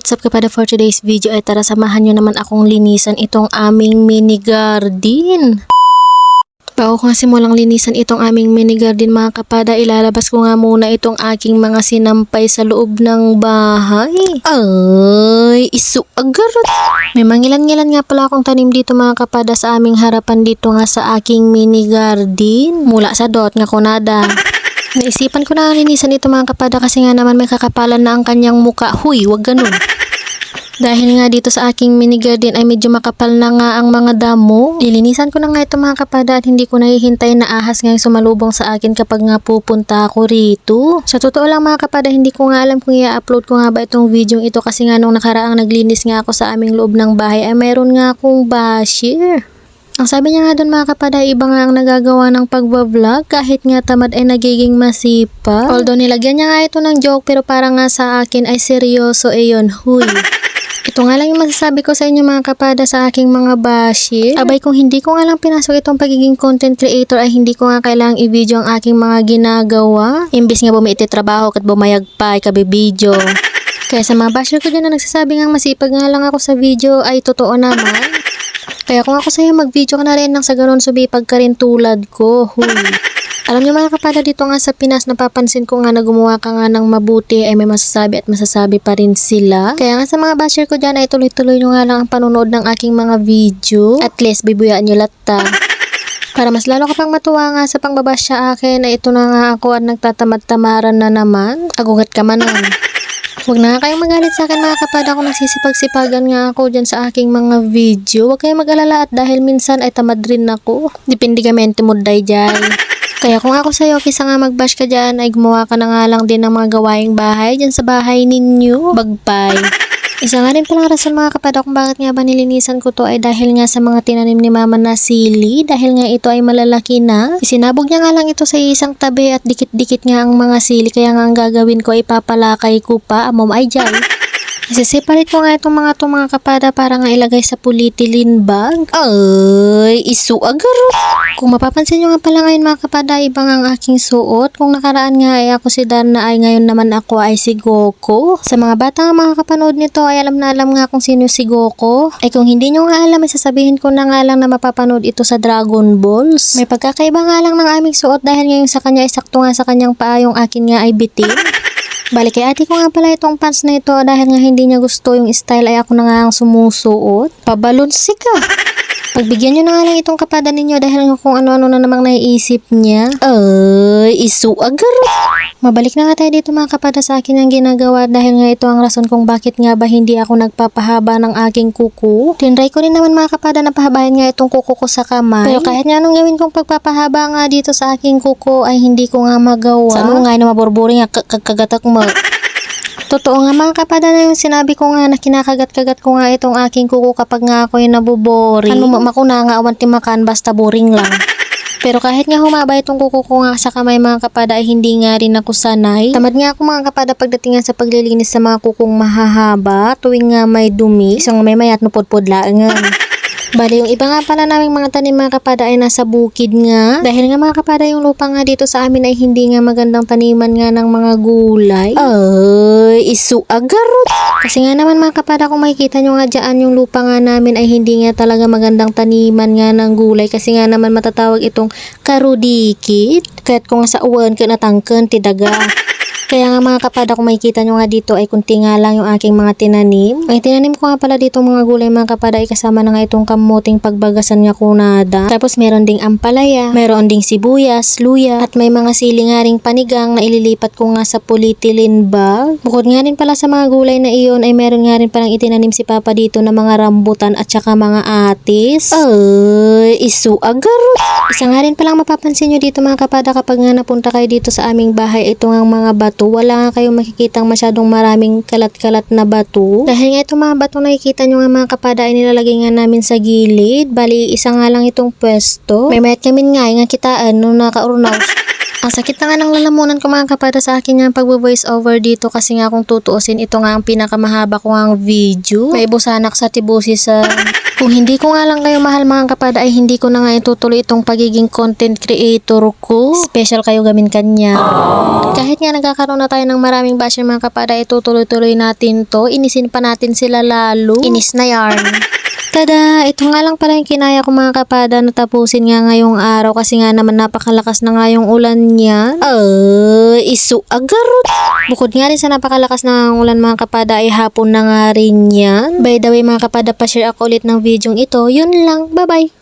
What's up kapada for today's video ay tara samahan nyo naman akong linisan itong aming mini garden. Bago ko simulang linisan itong aming mini garden mga kapada, ilalabas ko nga muna itong aking mga sinampay sa loob ng bahay. Ay, isu agarot. May mangilan-ngilan nga pala akong tanim dito mga kapada sa aming harapan dito nga sa aking mini garden. Mula sa dot nga kunada. Naisipan ko na linisan ito mga kapada kasi nga naman may kakapalan na ang kanyang muka. Huy, wag ganun. Dahil nga dito sa aking mini garden ay medyo makapal na nga ang mga damo. Ilinisan ko na nga ito mga kapada at hindi ko nahihintay na ahas nga yung sumalubong sa akin kapag nga pupunta ako rito. Sa totoo lang mga kapada, hindi ko nga alam kung i-upload ko nga ba itong video ito kasi nga nung nakaraang naglinis nga ako sa aming loob ng bahay ay mayroon nga akong basher. Ang sabi niya nga doon mga kapada, iba nga ang nagagawa ng pagbablog kahit nga tamad ay nagiging masipa. Although nilagyan niya nga ito ng joke pero para nga sa akin ay seryoso eh yun, huy. Ito nga lang yung masasabi ko sa inyo mga kapada sa aking mga bashir. Abay kung hindi ko nga lang pinasok itong pagiging content creator ay hindi ko nga kailangang i-video ang aking mga ginagawa. Imbis nga bumiiti trabaho at bumayag pa ay kabibidyo. Kaya sa mga bashir ko dyan na nagsasabi nga masipag nga lang ako sa video ay totoo naman. Kaya kung ako sa'yo mag-video ka na rin nang sa ganun subipag ka rin tulad ko. Huy. Alam niyo mga kapada dito nga sa Pinas napapansin ko nga na gumawa ka nga ng mabuti ay may masasabi at masasabi pa rin sila. Kaya nga sa mga basher ko dyan ay tuloy-tuloy nyo nga lang ang panonood ng aking mga video. At least bibuyaan nyo latta. Para mas lalo ka pang matuwa nga sa pangbabash sa akin ay ito na nga ako at nagtatamad-tamaran na naman. Agugat ka man Huwag na kayong magalit sa akin mga kapada kung nagsisipag-sipagan nga ako dyan sa aking mga video. Huwag kayong mag-alala at dahil minsan ay tamad rin ako. Depende ka mente mo day dyan. Kaya kung ako sa'yo, kisa nga mag-bash ka dyan, ay gumawa ka na nga lang din ng mga gawaing bahay dyan sa bahay ninyo. Bagpay. Isa nga rin palang rason mga kapada kung bakit nga ba nilinisan ko to ay dahil nga sa mga tinanim ni mama na sili. Dahil nga ito ay malalaki na. Isinabog niya nga lang ito sa isang tabi at dikit-dikit nga ang mga sili. Kaya nga ang gagawin ko ay papalakay ko pa. Amom ay dyan. Isiseparate ko nga itong mga itong mga kapada para nga ilagay sa polyethylene bag. Ay, isu agaro. Kung mapapansin nyo nga pala ngayon mga kapada, iba nga ang aking suot. Kung nakaraan nga ay ako si Darna ay ngayon naman ako ay si Goku. Sa mga bata nga mga kapanood nito ay alam na alam nga kung sino si Goku. Ay kung hindi nyo nga alam ay sasabihin ko na nga lang na mapapanood ito sa Dragon Balls. May pagkakaiba nga lang ng aming suot dahil ngayon sa kanya ay sakto nga sa kanyang paa yung akin nga ay bitin. Balik kay ate ko nga pala itong pants na ito dahil nga hindi niya gusto yung style ay ako na nga ang sumusuot. Pabalonsi ka. Pagbigyan nyo na nga lang itong kapada ninyo dahil kung ano-ano na namang naiisip niya. Ay, isu agaro. Mabalik na nga tayo dito mga kapada sa akin ang ginagawa dahil nga ito ang rason kung bakit nga ba hindi ako nagpapahaba ng aking kuko. Tinry ko rin naman mga kapada na pahabahin nga itong kuko ko sa kamay. Pero kahit nga anong gawin kong pagpapahaba nga dito sa aking kuko ay hindi ko nga magawa. Sa ano nga na maburburi nga kagatak mo. Totoo nga mga kapada na yung sinabi ko nga na kinakagat-kagat ko nga itong aking kuko kapag nga ako yung nabuboring. Ano makuna nga awan timakan basta boring lang. Pero kahit nga humaba itong kuko ko nga sa kamay mga kapada ay hindi nga rin ako sanay. Tamad nga ako mga kapada pagdating nga sa paglilinis sa mga kukong mahahaba tuwing nga may dumi. Isang may mayat no podpod laangan. Bali, yung iba nga pala naming mga tanim mga kapada ay nasa bukid nga. Dahil nga mga kapada yung lupa nga dito sa amin ay hindi nga magandang taniman nga ng mga gulay. Ay, isu agarot. Kasi nga naman mga kapada kung makikita nyo nga dyan yung lupa nga namin ay hindi nga talaga magandang taniman nga ng gulay. Kasi nga naman matatawag itong karudikit. Kahit kung sa uwan ka natangkan, tidaga. Kaya nga mga kapada kung makikita nyo nga dito ay kunti nga lang yung aking mga tinanim. Ay tinanim ko nga pala dito mga gulay mga kapada ay kasama na nga itong kamuting pagbagasan nga kunada. Tapos meron ding ampalaya, meron ding sibuyas, luya, at may mga sili nga ring panigang na ililipat ko nga sa polyethylene bag. Bukod nga rin pala sa mga gulay na iyon ay meron nga rin palang itinanim si Papa dito na mga rambutan at saka mga atis. Ay, isu agaro. Isa nga rin palang mapapansin nyo dito mga kapada kapag nga napunta kayo dito sa aming bahay ito nga mga bato wala nga kayong makikitang masyadong maraming kalat-kalat na bato. Dahil nga itong mga bato nakikita nyo nga mga kapada ay nilalagay nga namin sa gilid. Bali, isa nga lang itong pwesto. May mayat kami nga, nga kitaan nung nakaurunaw. Ang sakit na nga ng lalamunan ko mga kapada sa akin yung pag-voice over dito kasi nga kung tutuusin ito nga ang pinakamahaba ko ang video. May busanak sa tibusi sa Kung hindi ko nga lang kayo mahal mga kapada ay hindi ko na nga itutuloy itong pagiging content creator ko. Special kayo gamin kanya. Kahit nga nagkakaroon na tayo ng maraming basher mga kapada, itutuloy-tuloy natin to. Inisin pa natin sila lalo. Inis na yarn. Tada, ito nga lang pala yung kinaya ko mga kapada na tapusin nga ngayong araw kasi nga naman napakalakas na nga yung ulan niya. Ay, isu agarot. Bukod nga rin sa napakalakas na ulan mga kapada ay hapon na nga rin yan. By the way mga kapada, pa-share ako ulit ng video ito. Yun lang, bye-bye.